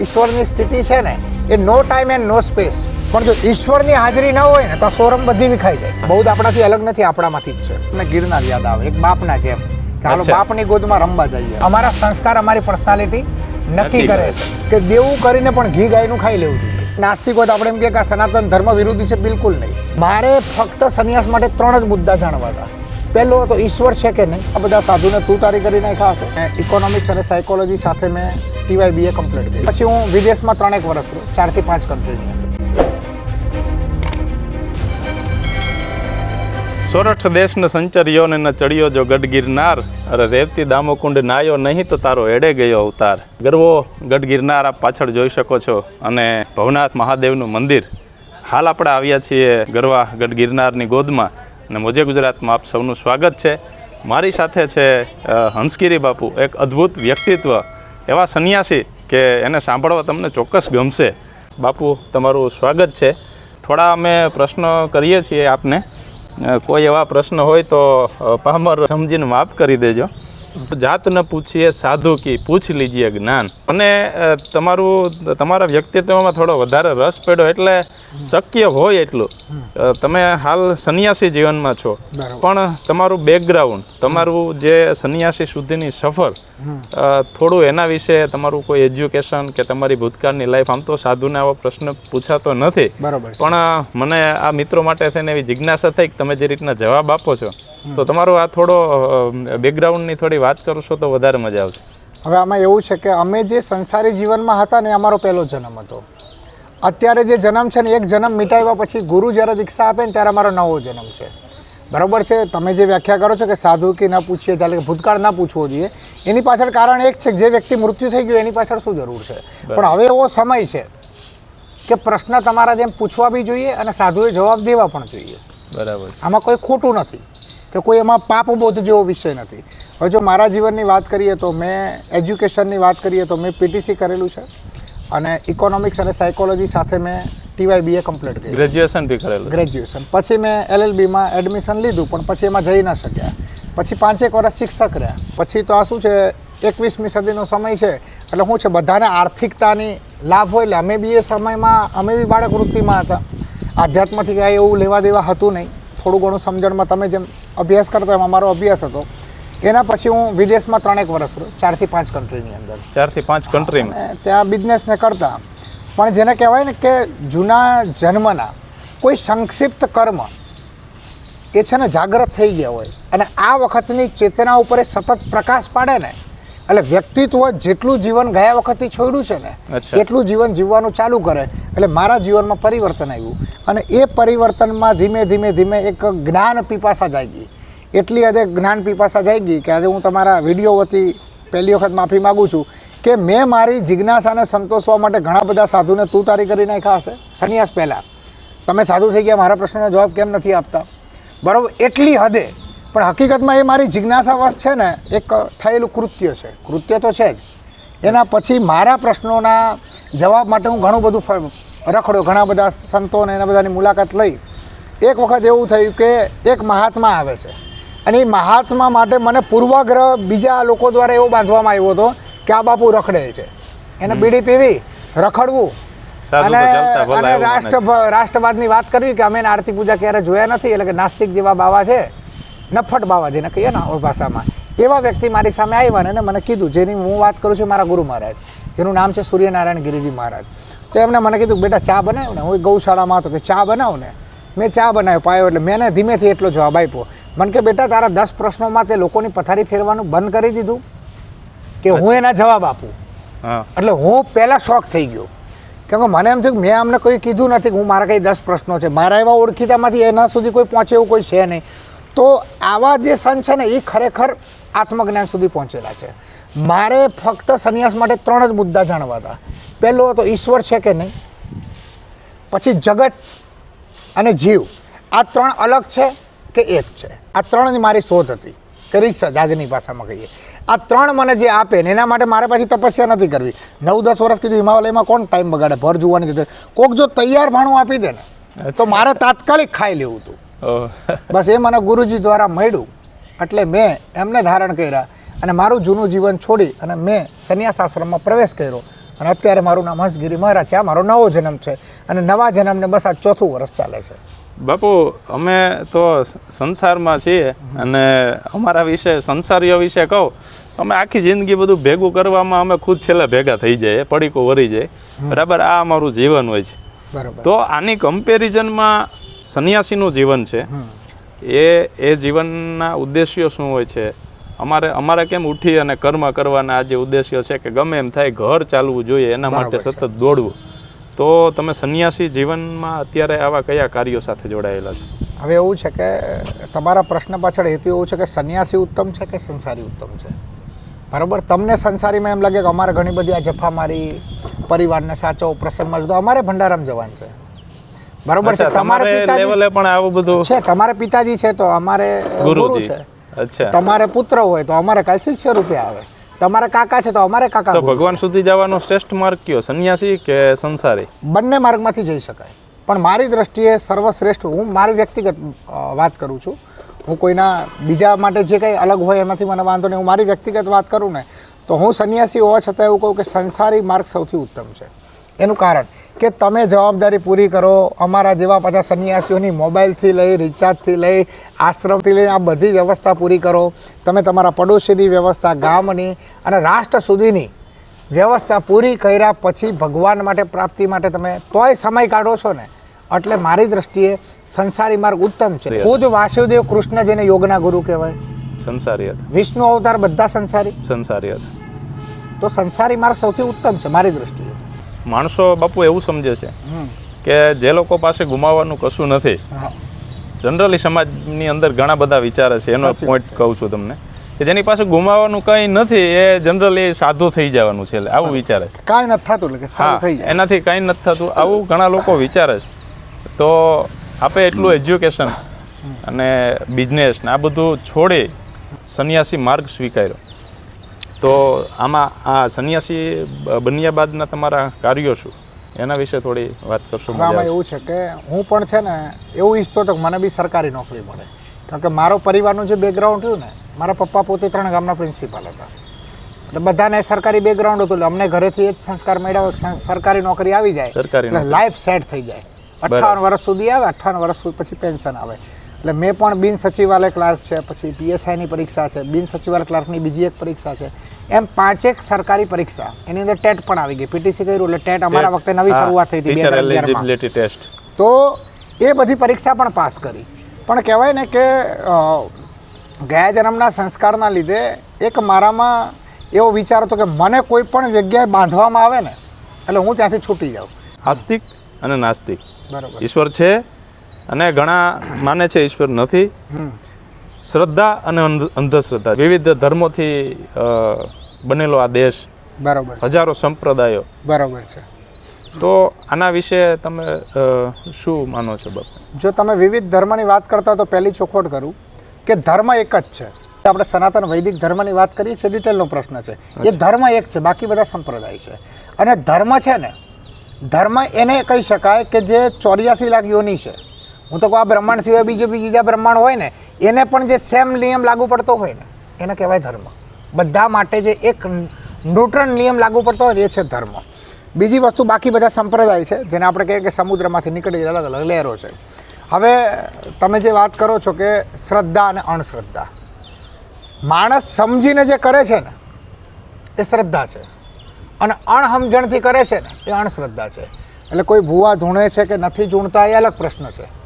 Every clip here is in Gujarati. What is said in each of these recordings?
ઈશ્વરની સ્થિતિ છે ને એ no time and no space પણ જો ઈશ્વરની હાજરી ના હોય ને તો સોરમ બધી વિખાઈ જાય. બૌદ્ધ આપણાથી અલગ નથી આપણામાંથી જ છે. અને ગિરનાર યાદ આવે એક બાપના જેમ. કે હાલો. બાપની ગોદમાં રમવા જઈએ. અમારા સંસ્કાર અમારી પર્સનાલિટી નક્કી કરે છે. કે દેવું કરીને પણ ઘી ગાયનું ખાઈ લેવું જોઈએ. નાસ્તિકો તો આપણે એમ કે સનાતન ધર્મ વિરોધી છે બિલકુલ નહીં. મારે ફક્ત સંન્યાસ માટે ત્રણ જ મુદ્દા જાણવા હતા. પહેલો તો ઈશ્વર છે કે નહીં? આ બધા સાધુને તું તારી કરી નાખ્યા હશે. ઇકોનોમિક્સ અને સાયકોલોજી સાથે મેં ટીવાય બીએ કમ્પ્લીટ કરી. પછી હું વિદેશમાં ત્રણેક વર્ષ રહ્યો ચારથી પાંચ કન્ટ્રીની સોરઠ દેશને સંચર્યો ને ન ચડ્યો જો ગઢ ગિરનાર અરે રેવતી દામોકુંડ નાયો નહીં તો તારો એડે ગયો અવતાર. ગરવો ગઢ ગિરનાર આપ પાછળ જોઈ શકો છો. અને ભવનાથ મહાદેવનું મંદિર. હાલ આપણે આવ્યા છીએ ગરવા ગઢ ગિરનારની ગોદમાં. અને મોજે ગુજરાતમાં આપ સૌનું સ્વાગત છે. મારી સાથે છે હંસગીરી બાપુ, એક અદ્ભુત વ્યક્તિત્વ. એવા સંન્યાસી કે એને સાંભળવા તમને ચોક્કસ ગમશે. બાપુ, તમારું સ્વાગત છે. થોડા અમે પ્રશ્નો કરીએ છીએ આપને. કોઈ એવા પ્રશ્ન હોય તો પામર સમજીને માફ કરી દેજો. જાત ન પૂછીએ સાધુ કી પૂછ લીજીએ જ્ઞાન. અને તમારું તમારા વ્યક્તિત્વમાં થોડો વધારે રસ પડ્યો એટલે શક્ય હોય એટલું. તમે હાલ સંન્યાસી જીવનમાં છો. પણ તમારું બેકગ્રાઉન્ડ તમારું જે સંન્યાસી સુધીની સફર થોડું એના વિશે તમારું કોઈ એજ્યુકેશન કે તમારી ભૂતકાળની લાઈફ આમ તો સાધુને આવો પ્રશ્ન પૂછાતો નથી. બરોબર પણ મને આ મિત્રો માટે થઈને એવી જિજ્ઞાસા થઈ કે તમે જે રીતના જવાબ આપો છો તો તમારો આ થોડો બેકગ્રાઉન્ડની થોડી વાત કરશો તો વધારે મજા આવશે. હવે આમાં એવું છે કે અમે જે સંસારી જીવનમાં હતા ને અમારો પહેલો જન્મ હતો. અત્યારે જે જન્મ છે ને એક જન્મ મિટાવ્યા પછી ગુરુ જ્યારે દીક્ષા આપે ને ત્યારે અમારો નવો જન્મ છે. બરાબર છે? તમે જે વ્યાખ્યા કરો છો કે સાધુ કે ન પૂછીએ ચાલે કે ભૂતકાળ ના પૂછવો જોઈએ એની પાછળ કારણ એક છે કે જે વ્યક્તિ મૃત્યુ થઈ ગયું એની પાછળ શું જરૂર છે? પણ હવે એવો સમય છે કે પ્રશ્ન તમારા જેમ પૂછવા બી જોઈએ અને સાધુએ જવાબ દેવા પણ જોઈએ. બરાબર આમાં કોઈ ખોટું નથી. કે કોઈ એમાં પાપબોધ જેવો વિષય નથી. હવે જો મારા જીવનની વાત કરીએ તો મેં એજ્યુકેશનની વાત કરીએ તો મેં પીટીસી કરેલું છે અને ઇકોનોમિક્સ અને સાયકોલોજી સાથે મેં ટીવાય બીએ કમ્પ્લીટ કર્યું. ગ્રેજ્યુએશન બી કરેલું. ગ્રેજ્યુએશન પછી મેં એલએલબીમાં એડમિશન લીધું પણ પછી એમાં જઈ ન શક્યા. પછી પાંચેક વર્ષ શિક્ષક રહ્યા. પછી તો આ શું છે એકવીસમી સદીનો સમય છે એટલે શું છે બધાને આર્થિકતાની લાભ હોય એટલે અમે બી એ સમયમાં અમે બી બાળક વૃત્તિમાં હતા. આધ્યાત્મથી કાંઈ એવું લેવા દેવા હતું નહીં. થોડું ઘણું સમજણમાં તમે જેમ અભ્યાસ કરતા એમ અમારો અભ્યાસ હતો. એના પછી હું વિદેશમાં ત્રણેક વર્ષ રહ્યો ચારથી પાંચ કન્ટ્રીની અંદર. ચારથી પાંચ કન્ટ્રીમાં ત્યાં બિઝનેસને કરતા. પણ જેને કહેવાય ને કે જૂના જન્મના કોઈ સંક્ષિપ્ત કર્મ એ છે ને જાગૃત થઈ ગયા હોય. અને આ વખતની ચેતના ઉપર એ સતત પ્રકાશ પાડે ને એટલે વ્યક્તિત્વ જેટલું જીવન ગયા વખતથી છોડ્યું છે ને એટલું જીવન જીવવાનું ચાલુ કરે. એટલે મારા જીવનમાં પરિવર્તન આવ્યું. અને એ પરિવર્તનમાં ધીમે ધીમે ધીમે એક જ્ઞાન પીપાસા જાગી. એટલી હદે જ્ઞાન પીપાસા જાગી કે આજે હું તમારા વીડિયો વતી પહેલી વખત માફી માગું છું કે મેં મારી જિજ્ઞાસાને સંતોષવા માટે ઘણા બધા સાધુને તું તારી કરી નાખ્યા હશે? સંન્યાસ પહેલાં. તમે સાધુ થઈ ગયા મારા પ્રશ્નનો જવાબ કેમ નથી આપતા? બરાબર એટલી હદે પણ હકીકતમાં એ મારી જિજ્ઞાસાવશ છે ને એક થયેલું કૃત્ય છે. કૃત્ય તો છે જ. એના પછી મારા પ્રશ્નોના જવાબ માટે હું ઘણું બધું રખડ્યો. ઘણા બધા સંતો ને એના બધાની મુલાકાત લઈ. એક વખત એવું થયું કે એક મહાત્મા આવે છે. અને એ મહાત્મા માટે મને પૂર્વાગ્રહ બીજા લોકો દ્વારા એવો બાંધવામાં આવ્યો હતો કે આ બાપુ રખડે છે. એને બીડી પીવી રખડવું. અને અને. રાષ્ટ્ર રાષ્ટ્રવાદની વાત કરવી કે અમે આરતી પૂજા ક્યારે જોયા નથી? એટલે કે નાસ્તિક જેવા બાવા છે. નફટ બાવાજીને કહીએ ને ભાષામાં. એવા વ્યક્તિ મારી સામે આવ્યા ને મને કીધું જેની હું વાત કરું છું મારા ગુરુ મહારાજ. જેનું નામ છે સૂર્યનારાયણ ગિરિજી મહારાજ. તો એમને મને કીધું બેટા ચા બનાવ ને. હું ગૌશાળામાં હતો કે ચા બનાવ ને. મેં ચા બનાવ્યો પાયો એટલે મેં ધીમેથી એટલો જવાબ આપ્યો. મને કે બેટા તારા દસ પ્રશ્નોમાં તે લોકોની પથારી ફેરવાનું બંધ કરી દીધું કે હું એના જવાબ આપું? એટલે હું પહેલાં શોખ થઈ ગયો. કેમ કે મને એમ થયું કે મેં અમને કોઈ કીધું નથી કે હું મારા કંઈ દસ પ્રશ્નો છે. મારા એવા ઓળખીતામાંથી એના સુધી કોઈ પહોંચે એવું કોઈ છે નહીં. તો આવા જે સંત છે ને એ ખરેખર આત્મજ્ઞાન સુધી પહોંચેલા છે. મારે ફક્ત સંન્યાસ માટે ત્રણ જ મુદ્દા જાણવા હતા. પહેલો તો ઈશ્વર છે કે નહીં? પછી જગત અને જીવ. આ ત્રણ અલગ છે કે એક છે? આ ત્રણની મારી શોધ હતી. કે રિસર્ચ આજની ભાષામાં કહીએ. આ ત્રણ મને જે આપે ને એના માટે મારે પાછી તપસ્યા નથી કરવી. નવ દસ વર્ષ કીધું હિમાલયમાં કોણ ટાઈમ બગાડે? ભર જોવાની કોક જો તૈયાર ભાણું આપી દે ને તો મારે તાત્કાલિક ખાઈ લેવું હતું. બસ એ મને ગુરુજી દ્વારા મળ્યું. એટલે મેં એમને ધારણ કર્યા અને મારું જૂનું જીવન છોડી અને મેં સંન્યાસ આશ્રમમાં પ્રવેશ કર્યો. અને અત્યારે મારું નામ હંસગીરી મહારાજ છે. આ મારો નવો જન્મ છે અને નવા જન્મને બસ આ ચોથું વર્ષ ચાલે છે. બાપુ અમે તો સંસારમાં છીએ અને અમારા વિશે સંસારીઓ વિશે કહું અમે આખી જિંદગી બધું ભેગું કરવામાં અમે ખુદ છેલ્લા ભેગા થઈ જાય પડીકો વરી જાય બરાબર આ અમારું જીવન હોય છે. બરાબર. તો આની કમ્પેરિઝનમાં સંન્યાસીનું જીવન છે એ એ જીવનના ઉદ્દેશ્યો શું હોય છે? અમારે અમારે કેમ ઉઠી અને કર્મ કરવાના આ જે ઉદ્દેશ્યો છે કે ગમે એમ થાય ઘર ચાલવું જોઈએ એના માટે સતત દોડવું. તો તમે સંન્યાસી જીવનમાં અત્યારે આવા કયા કાર્યો સાથે જોડાયેલા છો? હવે એવું છે કે તમારા પ્રશ્ન પાછળ હેતુ એવું છે કે સંન્યાસી ઉત્તમ છે કે સંસારી ઉત્તમ છે? બરાબર? તમને સંસારીમાં એમ લાગે કે અમારે ઘણી બધી આ જફા મારી પરિવારને સાચો પ્રસંગમાં જતો અમારે ભંડારામ જવાન છે. બરાબર છે તમારે લેવલે પણ આવું બધું છે તમારે પિતાજી છે તો અમારે ગુરુ છે. અચ્છા. તમારે પુત્ર હોય તો અમારે કલ્સિષ્ય રૂપે આવે. તમારે કાકા છે તો અમારે કાકા તો ભગવાન સુધી જવાનો શ્રેષ્ઠ માર્ગ કયો સંન્યાસી કે સંસારી? બંને માર્ગમાંથી જઈ શકાય. પણ મારી દ્રષ્ટિએ સર્વશ્રેષ્ઠ હું મારી વ્યક્તિગત વાત કરું છું. હું કોઈના બીજા માટે જે કંઈ અલગ હોય એમાંથી મને વાંધો નહીં. હું મારી વ્યક્તિગત વાત કરું ને તો હું સંન્યાસી હોવા છતાં એવું કહું કે સંસારી માર્ગ સૌથી ઉત્તમ છે. એનું કારણ કે તમે જવાબદારી પૂરી કરો અમારા જેવા પાછા સંન્યાસીઓની મોબાઈલથી લઈ રિચાર્જથી લઈ આશ્રમથી લઈ આ બધી વ્યવસ્થા પૂરી કરો. તમે તમારા પડોશીની વ્યવસ્થા ગામની અને રાષ્ટ્ર સુધીની વ્યવસ્થા પૂરી કર્યા પછી ભગવાન માટે પ્રાપ્તિ માટે તમે તોય સમય કાઢો છો ને? એટલે મારી દ્રષ્ટિએ સંસારી માર્ગ ઉત્તમ છે. ખુદ વાસુદેવ કૃષ્ણ જેને યોગના ગુરુ કહેવાય. સંસારી હતા. વિષ્ણુ અવતાર બધા સંસારી. સંસારી હતા. તો સંસારી માર્ગ સૌથી ઉત્તમ છે મારી દ્રષ્ટિએ. માણસો બાપુ એવું સમજે છે કે જે લોકો પાસે ગુમાવવાનું કશું નથી. જનરલી સમાજની અંદર ઘણા બધા વિચારે છે એનો પોઈન્ટ કહું છું તમને. કે જેની પાસે ગુમાવવાનું કંઈ નથી એ જનરલી સાધુ થઈ જવાનું છે આવું વિચારે છે. કાંઈ નથી થતું એટલે એનાથી કાંઈ નથી થતું. આવું ઘણા લોકો વિચારે છે. તો આપણે એટલું એજ્યુકેશન અને બિઝનેસ ને આ બધું છોડી સંન્યાસી માર્ગ સ્વીકાર્યો. તો આમાં આ સંન્યાસી બન્યા બાદના તમારા કાર્યો શું? એના વિશે થોડી વાત કરશો આમાં એવું છે કે હું પણ છે ને એવું ઈચ્છતો હતો કે મને બી સરકારી નોકરી મળે. કારણ કે મારો પરિવારનું જે બેકગ્રાઉન્ડ થયું ને મારા પપ્પા પોતે ત્રણ ગામના પ્રિન્સિપાલ હતા. એટલે બધાને સરકારી બેકગ્રાઉન્ડ હતું એટલે અમને ઘરેથી એ જ સંસ્કાર મેળવ્યો કે સરકારી નોકરી આવી જાય. સરકારી લાઈફ સેટ થઈ જાય. અઠાવન વર્ષ સુધી આવે અઠાવન વર્ષ પછી પેન્શન આવે. એટલે મેં પણ બિન સચિવાલય ક્લાર્ક છે પછી પીએસઆઈની પરીક્ષા છે બિન સચિવાલય ક્લાર્કની બીજી એક પરીક્ષા છે. એમ પાંચેક સરકારી પરીક્ષા એની અંદર ટેટ પણ આવી ગઈ. પીટીસી કર્યું એટલે ટેટ અમારા વખતે નવી શરૂઆત થઈ હતી test. તો એ બધી પરીક્ષા પણ પાસ કરી. પણ કહેવાય ને કે ગયા જન્મના સંસ્કારના લીધે એક મારામાં એવો વિચાર હતો કે મને કોઈ પણ જગ્યાએ બાંધવામાં આવે ને એટલે હું ત્યાંથી છૂટી જાઉં. આસ્તિક અને નાસ્તિક. બરાબર. ઈશ્વર છે અને ઘણા માને છે ઈશ્વર નથી. શ્રદ્ધા અને અંધ- અંધશ્રદ્ધા. વિવિધ ધર્મોથી બનેલો આ દેશ. બરાબર હજારો સંપ્રદાયો. બરાબર છે. તો આના વિશે તમે શું માનો છો બાપુ? જો તમે વિવિધ ધર્મની વાત કરતા હો તો પહેલી ચોખવટ કરું કે ધર્મ એક જ છે. આપણે સનાતન વૈદિક ધર્મની વાત કરીએ છીએ ડિટેલનો પ્રશ્ન છે. એ ધર્મ એક છે બાકી બધા સંપ્રદાય છે. અને ધર્મ છે ને ધર્મ એને કહી શકાય કે જે ચોર્યાસી લાખ યોની છે. હું તો કહું, આ બ્રહ્માંડ સિવાય બીજું બીજા બ્રહ્માંડ હોય ને, એને પણ જે સેમ નિયમ લાગુ પડતો હોય ને, એને કહેવાય ધર્મ. બધા માટે જે એક ન્યુટ્રન નિયમ લાગુ પડતો હોય એ છે ધર્મ. બીજી વસ્તુ બાકી બધા સંપ્રદાય છે, જેને આપણે કહીએ કે સમુદ્રમાંથી નીકળી અલગ અલગ લહેરો છે. હવે તમે જે વાત કરો છો કે શ્રદ્ધા અને અણશ્રદ્ધા. માણસ સમજીને જે કરે છે ને, એ શ્રદ્ધા છે. અને અણહમજણથી કરે છે ને, એ અણશ્રદ્ધા છે. એટલે કોઈ ભૂવા ધૂણે છે કે નથી, ઝૂણતા એ અલગ પ્રશ્ન છે.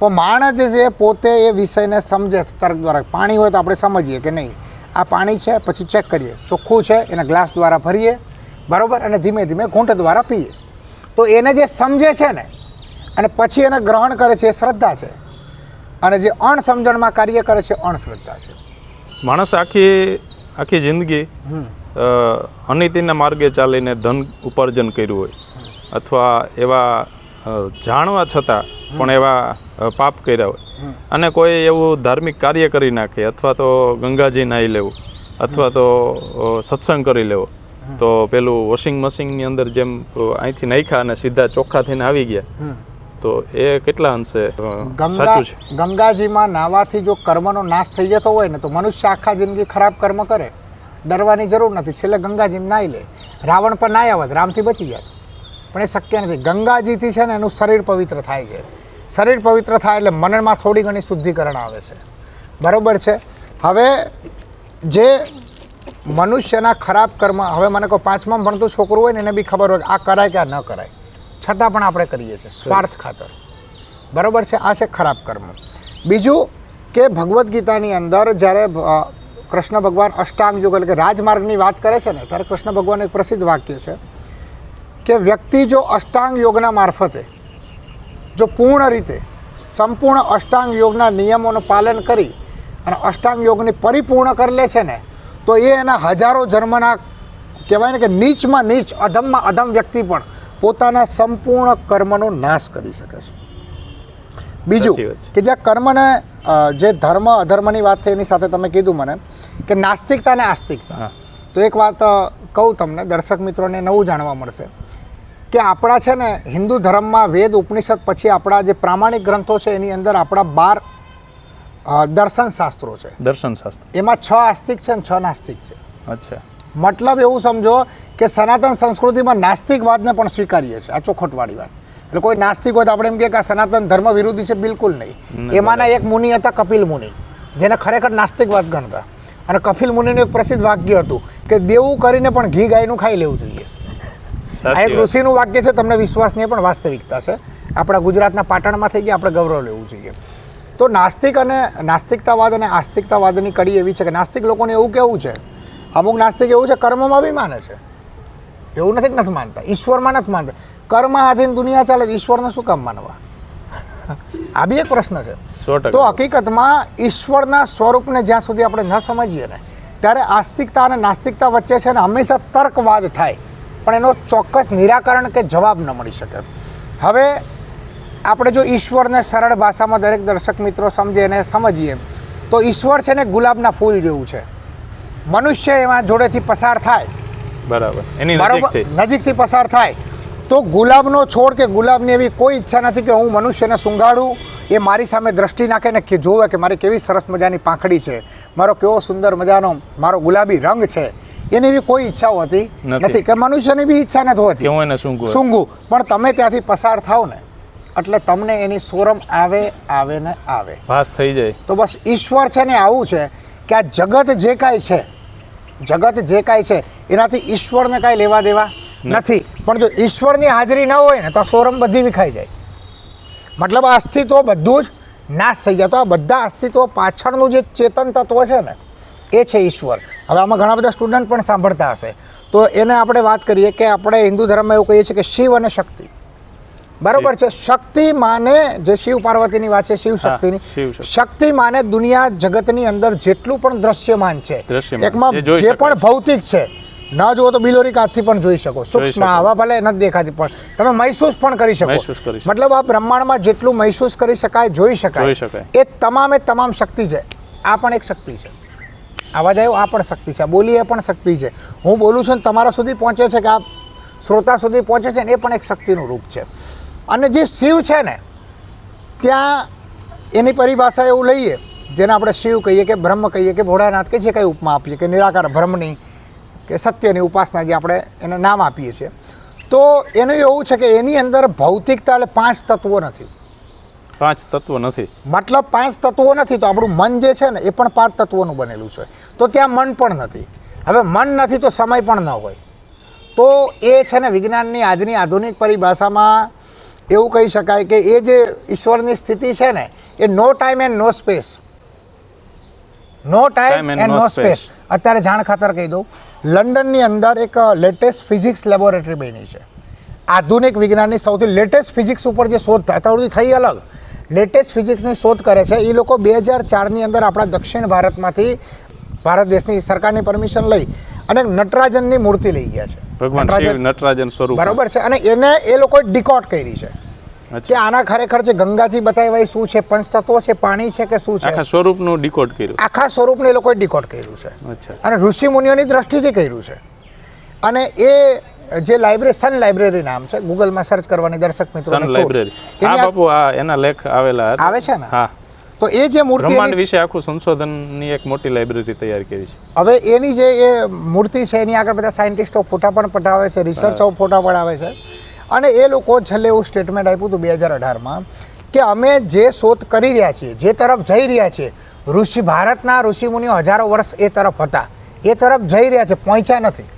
પણ માણસ જે પોતે એ વિષયને સમજે તર્ક દ્વારા. પાણી હોય તો આપણે સમજીએ કે નહીં. આ પાણી છે પછી ચેક કરીએ. ચોખ્ખું છે એને ગ્લાસ દ્વારા ભરીએ બરાબર? અને ધીમે ધીમે ઘૂંટ દ્વારા પીએ. તો એને જે સમજે છે ને અને પછી એને ગ્રહણ કરે છે એ શ્રદ્ધા છે. અને જે અણસમજણમાં કાર્ય કરે છે અણશ્રદ્ધા છે. માણસ આખી આખી જિંદગી અનિતિના માર્ગે ચાલીને ધન ઉપાર્જન કર્યું હોય. અથવા એવા જાણવા છતાં પણ એવા પાપ કર્યા હોય. અને કોઈ એવું ધાર્મિક કાર્ય કરી નાખે અથવા તો ગંગાજી નાહી લેવું અથવા તો સત્સંગ કરી લેવો તો પેલું વોશિંગ મશીનની અંદર જેમ અહીંથી નાખ્યા અને સીધા ચોખ્ખા થઈને આવી ગયા તો એ કેટલા અંશે સાચું છે? ગંગાજીમાં નાવાથી જો કર્મનો નાશ થઈ જતો હોય ને તો મનુષ્ય આખા જિંદગી ખરાબ કર્મ કરે. ડરવાની જરૂર નથી. છેલ્લે ગંગાજી નાહી લે. રાવણ પર નાહી હોત રામથી બચી ગયા. પણ એ શક્ય નથી. ગંગાજીથી છે ને એનું શરીર પવિત્ર થાય છે. શરીર પવિત્ર થાય એટલે મનમાં થોડી ઘણી શુદ્ધિકરણ આવે છે. બરાબર છે? હવે જે મનુષ્યના ખરાબ કર્મ હવે મને કોઈ પાંચમાં ભણતું છોકરું હોય ને એને બી ખબર હોય આ કરાય કે આ ન કરાય. છતાં પણ આપણે કરીએ છીએ સ્વાર્થ ખાતર. બરાબર છે? આ છે ખરાબ કર્મ. બીજું કે ભગવદ્ ગીતાની અંદર જ્યારે કૃષ્ણ ભગવાન અષ્ટાંગ યુગ એટલે કે રાજમાર્ગની વાત કરે છે ને ત્યારે કૃષ્ણ ભગવાન એક પ્રસિદ્ધ વાક્ય છે કે વ્યક્તિ જો અષ્ટાંગ યોગના મારફતે જો પૂર્ણ રીતે સંપૂર્ણ અષ્ટાંગ યોગના નિયમોનું પાલન કરી અને અષ્ટાંગ યોગની પરિપૂર્ણ કરી લે છે ને તો એ એના હજારો જન્મના કહેવાય ને કે નીચમાં નીચ અધમમાં અધમ વ્યક્તિ પણ પોતાના સંપૂર્ણ કર્મનો નાશ કરી શકે છે. બીજું કે જ્યાં કર્મને જે ધર્મ અધર્મની વાત થઈ એની સાથે તમે કીધું મને કે નાસ્તિકતા ને આસ્તિકતા. તો એક વાત કહું તમને દર્શક મિત્રોને નવું જાણવા મળશે. કે આપણા છે ને હિન્દુ ધર્મમાં વેદ ઉપનિષદ પછી આપણા જે પ્રામાણિક ગ્રંથો છે એની અંદર આપણા બાર દર્શન શાસ્ત્રો છે. દર્શન શાસ્ત્ર એમાં છ આસ્તિક છે ને છ નાસ્તિક છે. અચ્છા. મતલબ એવું સમજો કે સનાતન સંસ્કૃતિમાં નાસ્તિકવાદને પણ સ્વીકારીએ છીએ. આ ચોખટવાળી વાત. એટલે કોઈ નાસ્તિક હોય તો આપણે એમ કે આ સનાતન ધર્મ વિરોધી છે બિલકુલ નહીં. એમાંના એક મુનિ હતા કપિલ મુનિ જેને ખરેખર નાસ્તિકવાદ ગણતા. અને કપિલ મુનિનું એક પ્રસિદ્ધ વાક્ય હતું કે દેવું કરીને પણ ઘી ગાયનું ખાઈ લેવું જોઈએ. આ એક ઋષિનું વાક્ય છે તમને વિશ્વાસ નહીં પણ વાસ્તવિકતા છે. આપણા ગુજરાતના પાટણમાં થઈ ગયા આપણે ગૌરવ લેવું જોઈએ. તો નાસ્તિક અને નાસ્તિકતાવાદ અને આસ્તિકતાવાદની કડી એવી છે કે નાસ્તિક લોકોને એવું કેવું છે અમુક નાસ્તિક એવું છે કર્મમાં બી માને છે. એવું નથી નથી માનતા ઈશ્વરમાં નથી માનતા. કર્મ આધીન દુનિયા ચાલે ઈશ્વરને શું કામ માનવા? આ બી એક પ્રશ્ન છે. તો હકીકતમાં ઈશ્વરના સ્વરૂપને જ્યાં સુધી આપણે ન સમજીએ ને ત્યારે આસ્તિકતા અને નાસ્તિકતા વચ્ચે છે ને હંમેશા તર્કવાદ થાય. પણ એનો ચોક્કસ નિરાકરણ કે જવાબ ન મળી શકે. હવે આપણે જો ઈશ્વરને સરળ ભાષામાં દરેક દર્શક મિત્રો સમજે અને સમજીએ તો ઈશ્વર છે ને ગુલાબના ફૂલ જેવું છે. મનુષ્ય એમાં જોડેથી પસાર થાય. બરાબર. એની નજીકથી. પસાર થાય. તો ગુલાબનો છોડ કે ગુલાબની એવી કોઈ ઈચ્છા નથી કે હું મનુષ્યને સૂંઘાડું એ મારી સામે દ્રષ્ટિ નાખે ને કે જોવે કે મારી કેવી સરસ મજાની પાંખડી છે. મારો કેવો સુંદર મજાનો મારો ગુલાબી રંગ છે. એની એવી કોઈ ઈચ્છા હોતી નથી. કે મનુષ્યની બી ઈચ્છા નથી હોતી. હું એને સૂંઘું સૂંઘું પણ તમે ત્યાંથી પસાર થાવ ને એટલે તમને એની સોરમ આવે આવે ને આવે. ભાસ થઈ જાય. તો બસ ઈશ્વર છે ને આવું છે કે આ જગત જે કાંઈ છે જગત જે કાંઈ છે એનાથી ઈશ્વરને કાંઈ લેવા દેવા નથી. પણ જો ઈશ્વરની હાજરી ન હોય ને તો સોરમ બધી વિખાઈ જાય. મતલબ આ અસ્તિત્વ બધું જ નાશ થઈ જાય. તો આ બધા અસ્તિત્વ પાછળનું જે ચેતન તત્વ છે ને એ છે ઈશ્વર. હવે આમાં ઘણા બધા સ્ટુડન્ટ પણ સાંભળતા હશે. તો એને આપણે વાત કરીએ કે આપણે હિન્દુ ધર્મમાં એવું કહીએ છીએ કે શિવ અને શક્તિ. બરોબર છે? શક્તિ માને જે શિવ પાર્વતીની વાત છે શિવ શક્તિની. શક્તિ. માને દુનિયા જગતની અંદર જેટલું પણ દ્રશ્યમાન છે. એકમાં જે પણ ભૌતિક છે ન જુઓ તો બિલોરી કાચથી પણ જોઈ શકો. સૂક્ષ્મ. હવા ભલે નથી દેખાતી પણ તમે મહેસૂસ પણ કરી શકો. મતલબ આ બ્રહ્માંડમાં જેટલું મહેસૂસ કરી શકાય. જોઈ શકાય. એ તમામે તમામ શક્તિ છે. આ પણ એક શક્તિ છે. આવાજ આવ્યો આ પણ શક્તિ છે બોલી એ પણ શક્તિ છે. હું બોલું છું ને તમારા સુધી પહોંચે છે કે આ શ્રોતા સુધી પહોંચે છે ને એ પણ એક શક્તિનું રૂપ છે. અને જે શિવ છે ને, ત્યાં એની પરિભાષા એવું લઈએ, જેને આપણે શિવ કહીએ કે બ્રહ્મ કહીએ કે ભોળાનાથ કે જે કંઈ ઉપમા આપીએ કે નિરાકાર બ્રહ્મની કે સત્યની ઉપાસના જે આપણે એને નામ આપીએ છીએ. તો એનું એવું છે કે એની અંદર ભૌતિકતા એટલે પાંચ તત્વો નથી. પાંચ તત્વો નથી. મતલબ પાંચ તત્વો નથી તો આપણું મન જે છે ને એ પણ પાંચ તત્વોનું બનેલું છે. તો ત્યાં મન પણ નથી. હવે મન નથી તો સમય પણ ન હોય. તો એ છે ને વિજ્ઞાનની આજની આધુનિક પરિભાષામાં એવું કહી શકાય કે એ જે ઈશ્વરની સ્થિતિ છે ને એ no time and no space no time and no space અત્યારે જાણ ખાતર કહી દઉં. લંડનની અંદર એક લેટેસ્ટ ફિઝિક્સ લેબોરેટરી બની છે. આધુનિક વિજ્ઞાનની સૌથી લેટેસ્ટ ફિઝિક્સ ઉપર જે શોધ થાય અત્યાર થઈ અલગ. લેટેસ્ટ ફિઝિક્સની શોધ કરે છે. એ લોકો બે હજાર ચારની અંદર આપણા દક્ષિણ ભારતમાંથી ભારત દેશની સરકારની પરમિશન લઈ અને નટરાજનની મૂર્તિ લઈ ગયા છે. ભગવાન નટરાજન- સ્વરૂપ બરાબર છે. અને એને એ લોકોએ ડિકોટ કરી છે. કે આના ખરેખર છે ગંગાજી બતાવ્યા શું છે પંચતત્વો છે પાણી છે કે શું છે? આખા સ્વરૂપનું ડીકોડ કર્યું. આખા સ્વરૂપને એ લોકોએ ડિકોડ કર્યું છે. અને ઋષિ મુનિઓની દ્રષ્ટિથી કર્યું છે. અને એ જે લાઇબ્રેરી સન લાઇબ્રેરી નામ છે ગૂગલમાં સર્ચ કરવાની દર્શક મિત્રો સન લાઇબ્રેરી હા બાપુ આ એના લેખ આવેલા આવે છે ને? હા. તો એ જે મૂર્તિ બ્રહ્માંડ વિશે આખું સંશોધનની એક મોટી લાઇબ્રેરી તૈયાર કરી છે. હવે એની જે એ મૂર્તિ છે એની આગળ બધા સાયન્ટિસ્ટો ફોટા પણ પટાવે છે રિસર્ચરો ફોટા પડાવે છે. અને એ લોકો છેલ્લે એવું સ્ટેટમેન્ટ આપ્યું હતું બે હજાર અઢારમાં કે અમે જે શોધ કરી રહ્યા છીએ જે તરફ જઈ રહ્યા છીએ ઋષિ ભારતના ઋષિમુનિઓ હજારો વર્ષ એ તરફ હતા. એ તરફ જઈ રહ્યા છે પહોંચ્યા નથી.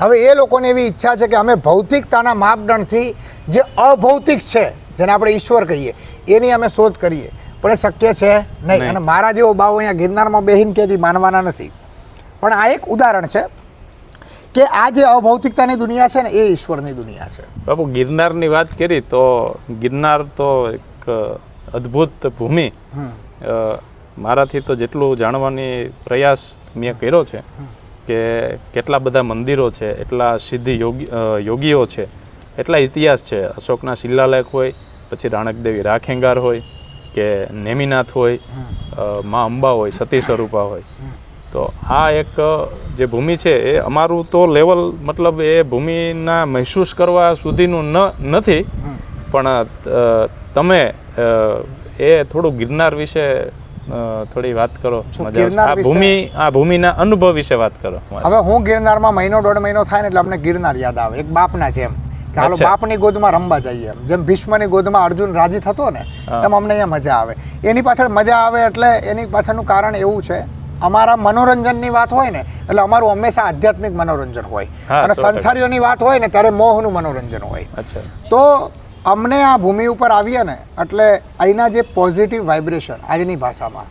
હવે એ લોકોને એવી ઈચ્છા છે કે અમે ભૌતિકતાના માપદંડથી જે અભૌતિક છે જેને આપણે ઈશ્વર કહીએ એની અમે શોધ કરીએ. પણ એ શક્ય છે નહીં. અને મારા જેવો બાવ અહીંયા ગિરનારમાં બેહીન કેથી માનવાના નથી. પણ આ એક ઉદાહરણ છે કે આ જે અભૌતિકતાની દુનિયા છે ને એ ઈશ્વરની દુનિયા છે. બાપુ ગિરનારની વાત કરી તો ગિરનાર તો એક અદ્ભુત ભૂમિ. મારાથી તો જેટલું જાણવાની પ્રયાસ મેં કર્યો છે. કે કેટલા બધા મંદિરો છે, એટલા સિદ્ધ યોગી યોગીઓ છે, એટલા ઇતિહાસ છે. અશોકના શિલાલેખ હોય, પછી રાણકદેવી રાખેંગાર હોય, કે નેમિનાથ હોય મા અંબા હોય, સતી સ્વરૂપા હોય. તો આ એક જે ભૂમિ છે એ અમારું તો લેવલ મતલબ એ ભૂમિના મહેસૂસ કરવા સુધીનું ન, નથી. પણ તમે એ થોડું ગિરનાર વિશે થોડી વાત કરો. આ ભૂમિ આ ભૂમિના અનુભવ વિશે વાત કરો હવે હું ગિરનારમાં મહિનો દોઢ મહિનો થાય ને એટલે અમને ગિરનાર યાદ આવે. એક બાપના જેમ. કે હાલો બાપની ગોદમાં રમવા જઈએ જેમ ભીષ્મની ગોદમાં અર્જુન રાજી થતો ને એમ અમને અહીંયા મજા આવે. એની પાછળ મજા આવે એટલે એની પાછળનું કારણ એવું છે અમારા મનોરંજનની વાત હોય ને એટલે અમારું હંમેશા આધ્યાત્મિક મનોરંજન હોય. અને સંસારીઓની વાત હોય ને ત્યારે મોહનું મનોરંજન હોય. તો અમને આ ભૂમિ ઉપર આવીએ ને, એટલે અહીંના જે પોઝિટિવ વાઇબ્રેશન આજની ભાષામાં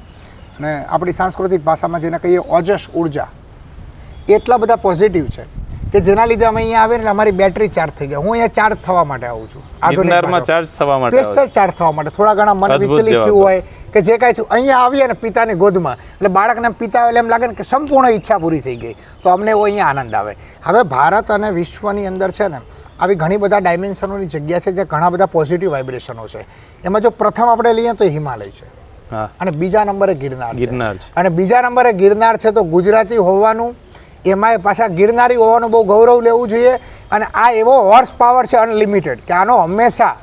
અને આપણી સાંસ્કૃતિક ભાષામાં જેને કહીએ ઓજસ ઊર્જા, એટલા બધા પોઝિટિવ છે. કે જેના લીધે અમે અહીંયા આવે ને એટલે અમારી બેટરી ચાર્જ થઈ જાય હું અહીંયા ચાર્જ થવા માટે આવું છું. ગિરનારમાં ચાર્જ થવા માટે સ્પેશિયલ ચાર્જ થવા માટે. થોડા ઘણા મન વિચલિત થયું હોય કે જે કાંઈ થયું. અહીંયા આવીએ ને પિતાની ગોદમાં. એટલે બાળકને પિતા એટલે એમ લાગે ને કે સંપૂર્ણ ઈચ્છા પૂરી થઈ ગઈ. તો અમને એવો અહીંયા આનંદ આવે. હવે ભારત અને વિશ્વની અંદર છે ને આવી ઘણી બધા ડાયમેન્શનોની જગ્યા છે જે ઘણા બધા પોઝિટિવ વાઇબ્રેશનો છે. એમાં જો પ્રથમ આપણે લઈએ તો હિમાલય છે. અને બીજા નંબરે ગિરનાર ગિરનાર અને બીજા નંબરે ગિરનાર છે તો ગુજરાતી હોવાનું એમાંય પાછા ગિરનારી હોવાનું બહુ ગૌરવ લેવું જોઈએ અને આ એવો હોર્સ પાવર છે અનલિમિટેડ કે આનો હંમેશા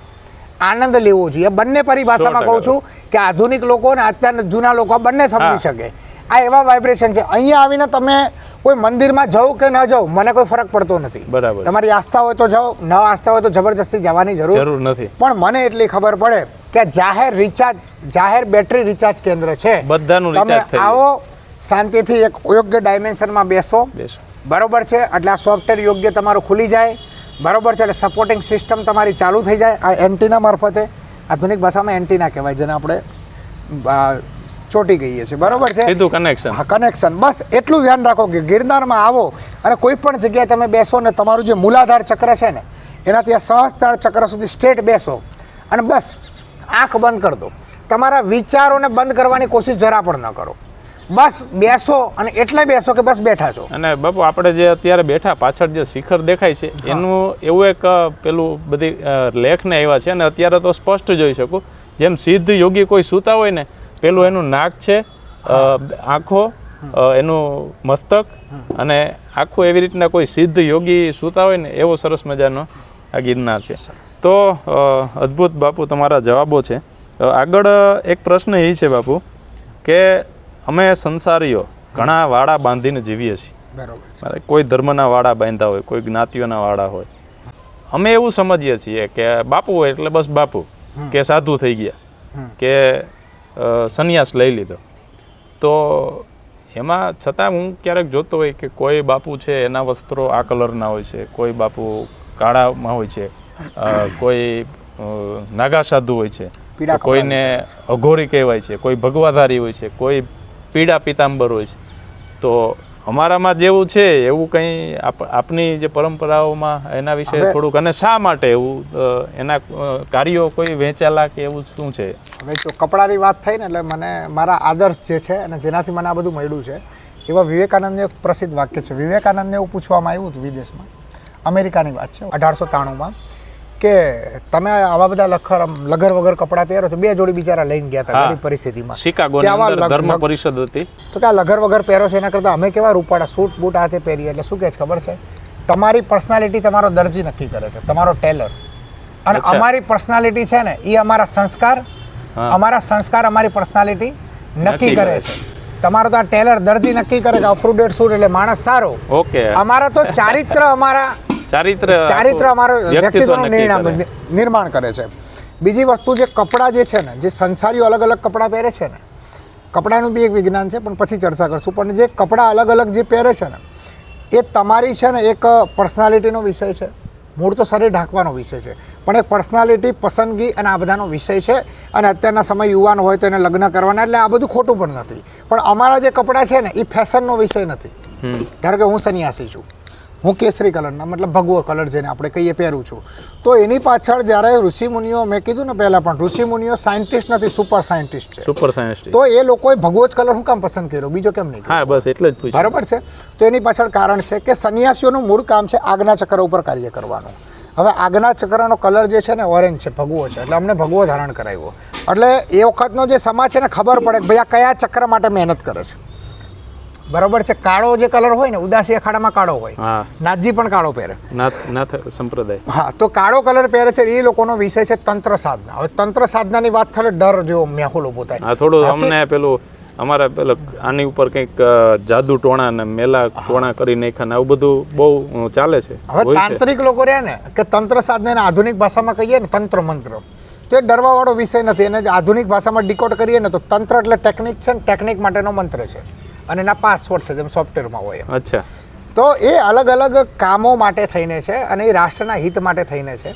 આનંદ લેવો જોઈએ. બંને પરિભાષામાં કહું છું કે આધુનિક લોકો અને અત્યારના જૂના લોકો બંને સમજી શકે. આ એવા વાઇબ્રેશન છે. અહીંયા આવીને તમે કોઈ મંદિરમાં જાઓ કે ન જાઓ મને કોઈ ફરક પડતો નથી. બરાબર. તમારી આસ્થા હોય તો જાઓ ન આસ્થા હોય તો જબરજસ્તી જવાની જરૂર જરૂર નથી. પણ મને એટલી ખબર પડે કે જાહેર રિચાર્જ જાહેર બેટરી રિચાર્જ કેન્દ્ર છે. બધાનું તમે. આવો શાંતિથી એક યોગ્ય ડાયમેન્શનમાં બેસો. બરોબર છે? એટલે આ સોફ્ટવેર યોગ્ય તમારું ખુલી જાય. બરાબર છે? એટલે સપોર્ટિંગ સિસ્ટમ તમારી ચાલુ થઈ જાય. આ એન્ટીના મારફતે. આધુનિક ભાષામાં એન્ટીના કહેવાય જેને આપણે ચોટી ચોંટી ગઈએ છીએ. બરોબર છે? સીધું કનેક્શન હા કનેક્શન બસ એટલું ધ્યાન રાખો કે ગિરનારમાં આવો અને કોઈ પણ જગ્યાએ તમે બેસો ને તમારું જે મૂલાધાર ચક્ર છે ને એનાથી આ સહસ્ત્રાળ ચક્ર સુધી સ્ટ્રેટ બેસો. અને બસ આંખ બંધ કરી દો. તમારા વિચારોને બંધ કરવાની કોશિશ જરા પણ ન કરો. બસ બેસો અને એટલે બેસો કે બસ બેઠા છો. અને બાપુ આપણે જે અત્યારે બેઠા પાછળ જે શિખર દેખાય છે એનું એવું એક પેલું બધી લેખને આવ્યા છે અને અત્યારે તો સ્પષ્ટ જોઈ શકું. જેમ સિદ્ધ યોગી કોઈ સૂતા હોય ને પેલું એનું નાક છે આંખો એનું મસ્તક અને આખું એવી રીતના કોઈ સિદ્ધ યોગી સૂતા હોય ને એવો સરસ મજાનો આ ગિરનાર છે. તો અદ્ભુત બાપુ તમારા જવાબો છે. આગળ એક પ્રશ્ન એ છે બાપુ કે અમે સંસારીઓ ઘણા વાડા બાંધીને જીવીએ છીએ. બરાબર કોઈ ધર્મના વાડા બાંધ્યા હોય કોઈ જ્ઞાતિઓના વાડા હોય. અમે એવું સમજીએ છીએ કે બાપુ હોય એટલે બસ બાપુ કે સાધુ થઈ ગયા કે સંન્યાસ લઈ લીધો. તો એમાં છતાં હું ક્યારેક જોતો હોય કે કોઈ બાપુ છે એના વસ્ત્રો આ કલરના હોય છે કોઈ બાપુ કાળામાં હોય છે કોઈ નાગા સાધુ હોય છે કોઈને અઘોરી કહેવાય છે કોઈ ભગવાધારી હોય છે કોઈ પીળા પિતાંબર હોય છે. તો અમારામાં જેવું છે એવું કંઈ આપ આપની જે પરંપરાઓમાં એના વિશે થોડુંક અને શા માટે એવું એના કાર્યો કોઈ વેચેલા કે એવું શું છે? હવે જો કપડાની વાત થઈ ને એટલે મને મારા આદર્શ જે છે અને જેનાથી મને આ બધું મળ્યું છે એવા વિવેકાનંદનું એક પ્રસિદ્ધ વાક્ય છે. વિવેકાનંદને એવું પૂછવામાં આવ્યું હતું વિદેશમાં. અમેરિકાની વાત છે અઢારસો ત્રાણુંમાં કે તમે આવા બધા લખર લગર વગર કપડાં પહેરો તો બે જોડી બિચારા લઈને ગયા હતા ગરીબ પરિસ્થિતિમાં. લગ- ધર્મ પરિષદ હતી. તો કે આ લગર વગર પહેરો છે એના કરતાં અમે કેવા રૂપાળા સૂટ બૂટ હાથે પહેરીએ એટલે શું કહે છે ખબર છે? તમારી પર્સનાલિટી તમારો દરજી નક્કી કરે છે. તમારો ટેલર અને અમારી પર્સનાલિટી છે ને એ અમારા સંસ્કાર અમારા સંસ્કાર અમારી પર્સનાલિટી નક્કી કરે છે. તમારો તો આ ટેલર દર્દી નક્કી કરે કે અપ ટુ ડેટ શું એટલે માણસ સારો. ઓકે. અમારા તો ચારિત્ર અમારા ચારિત્ર ચારિત્ર અમારું વ્યક્તિત્વ વ્યક્તિત્વનું નિર્ણામ નિર્માણ કરે છે. બીજી વસ્તુ જે કપડાં જે છે ને જે સંસારીઓ અલગ અલગ કપડાં પહેરે છે ને કપડાનું બી એક વિજ્ઞાન છે પણ પછી ચર્ચા કરશું. પણ જે કપડાં અલગ અલગ જે પહેરે છે ને એ તમારી છે ને એક પર્સનાલિટીનો વિષય છે. મૂળ તો શરીર ઢાંકવાનો વિષય છે. પણ એક પર્સનાલિટી પસંદગી અને આ બધાનો વિષય છે. અને અત્યારના સમય યુવાન હોય તો એને લગ્ન કરવાના એટલે આ બધું ખોટું પણ નથી. પણ અમારા જે કપડાં છે ને એ ફેશનનો વિષય નથી. ધારો કે હું સન્યાસી છું. હું કેસરી કલરના મતલબ ભગવો કલર જેને આપણે કહીએ પહેરું છું. તો એની પાછળ જ્યારે ઋષિમુનિઓ મેં કીધું ને પહેલાં પણ ઋષિમુનિઓ સાયન્ટિસ્ટ નથી સુપર સાયન્ટિસ્ટ છે. સુપર સાયન્ટિસ્ટ તો એ લોકોએ ભગવો જ કલર હું કામ પસંદ કર્યો? બીજો કેમ નહીં હા બસ એટલે જ બરાબર છે? તો એની પાછળ કારણ છે કે સંન્યાસીઓનું મૂળ કામ છે આગના ચક્ર ઉપર કાર્ય કરવાનું. હવે આગના ચક્રનો કલર જે છે ને ઓરેન્જ છે ભગવો છે. એટલે અમને ભગવો ધારણ કરાવ્યો. એટલે એ વખતનો જે સમાજ છે ને ખબર પડે કે ભાઈ આ કયા ચક્ર માટે મહેનત કરે છે. બરાબર છે કાળો જે કલર હોય ને ઉદાસી અખાડામાં કાળો હોય નાથજી પણ કાળો પહેરે. નાથ સંપ્રદાય. હા તો કાળો કલર પહેરે છે એ લોકોનો વિષય છે તંત્ર સાધના. હવે તંત્ર સાધનાની વાત થાય ડર જેવો મેહુલ ઊભો થાય. થોડું અમને પેલું અમારે પેલું આની ઉપર કંઈક જાદુ ટોણા ને મેલા ટોણા કરી નાખ્યા ને આવું બધું બહુ ચાલે છે. હવે તાંત્રિક લોકો રહ્યા ને કે તંત્ર સાધનાને આધુનિક ભાષામાં કહીએ ને તંત્ર મંત્ર. તો એ ડરવાવાળો વિષય નથી એને આધુનિક ભાષામાં ડીકોડ કરીએ ને તો તંત્ર એટલે ટેકનિક છે ને ટેકનિક માટેનો મંત્ર છે. અને એના પાસવર્ડ છે જેમ સોફ્ટવેરમાં હોય અચ્છા. તો એ અલગ અલગ કામો માટે થઈને છે અને એ રાષ્ટ્રના હિત માટે થઈને છે.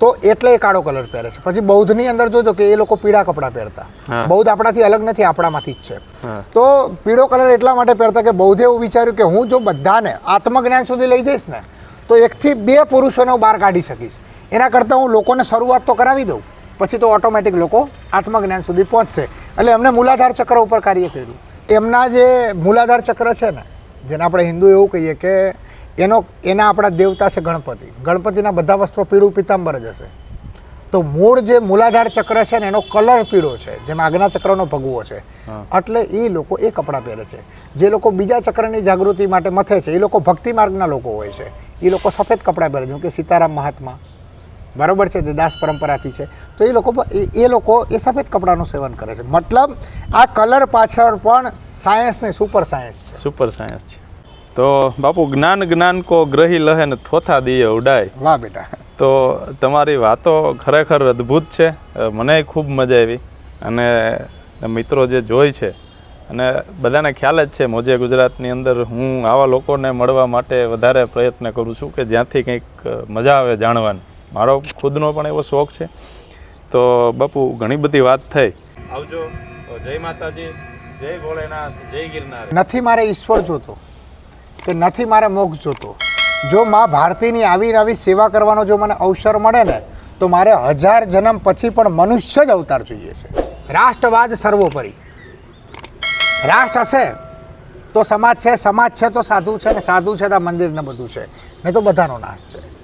તો એટલે એ કાળો કલર પહેરે છે. પછી બૌદ્ધની અંદર જોજો કે એ લોકો પીળા કપડાં પહેરતા. બૌદ્ધ આપણાથી અલગ નથી આપણામાંથી જ છે. તો પીળો કલર એટલા માટે પહેરતા કે બૌદ્ધે એવું વિચાર્યું કે હું જો બધાને આત્મજ્ઞાન સુધી લઈ જઈશ ને તો એકથી બે પુરુષોને હું બહાર કાઢી શકીશ. એના કરતાં હું લોકોને શરૂઆત તો કરાવી દઉં. પછી તો ઓટોમેટિક લોકો આત્મજ્ઞાન સુધી પહોંચશે. એટલે એમને મૂલાધાર ચક્ર ઉપર કાર્ય કર્યું. એમના જે મૂલાધાર ચક્ર છે ને જેને આપણે હિન્દુ એવું કહીએ કે એનો એના આપણા દેવતા છે ગણપતિ. ગણપતિના બધા વસ્ત્રો પીળું પિતાંબર જ હશે. તો મૂળ જે મૂલાધાર ચક્ર છે ને એનો કલર પીળો છે જેમ આજ્ઞા ચક્રનો ભગવો છે. એટલે એ લોકો એ કપડાં પહેરે છે. જે લોકો બીજા ચક્રની જાગૃતિ માટે મથે છે એ લોકો ભક્તિ માર્ગના લોકો હોય છે. એ લોકો સફેદ કપડાં પહેરે છે જેમ કે સીતારામ મહાત્મા. બરાબર છે જે દાસ પરંપરાથી છે. તો એ લોકો એ- લોકો એ સફેદ કપડાનું સેવન કરે છે. મતલબ આ કલર પાછળ પણ સાયન્સ ને સુપર સાયન્સ છે. સુપર સાયન્સ છે. તો બાપુ જ્ઞાન જ્ઞાન કો ગ્રહી લહે ને થોથા દીએ ઉડાય. વાહ બેટા. તો તમારી વાતો ખરેખર અદ્ભુત છે. મને ખૂબ મજા આવી. અને મિત્રો જે જોઈ છે અને બધાને ખ્યાલ જ છે મોજે ગુજરાતની અંદર હું આવા લોકોને મળવા માટે વધારે પ્રયત્ન કરું છું કે જ્યાંથી કંઈક મજા આવે જાણવાની. મારો ખુદનો પણ એવો શોખ છે. તો બાપુ ઘણી બધી વાત થઈ. આવજો. જય માતાજી જય ભોળેનાથ જય ગિરનાર. નથી મારે ઈશ્વર જોતો કે નથી મારે મોક્ષ જોતો. જો મા ભારતીની આવી આવી સેવા કરવાનો જો મને અવસર મળે ને તો મારે હજાર જન્મ પછી પણ મનુષ્ય જ અવતાર જોઈએ છે. રાષ્ટ્રવાદ સર્વોપરી. રાષ્ટ્ર હશે તો સમાજ છે સમાજ છે તો સાધુ છે ને સાધુ છે તો મંદિર ને બધું છે. નહીં તો બધાનો નાશ છે.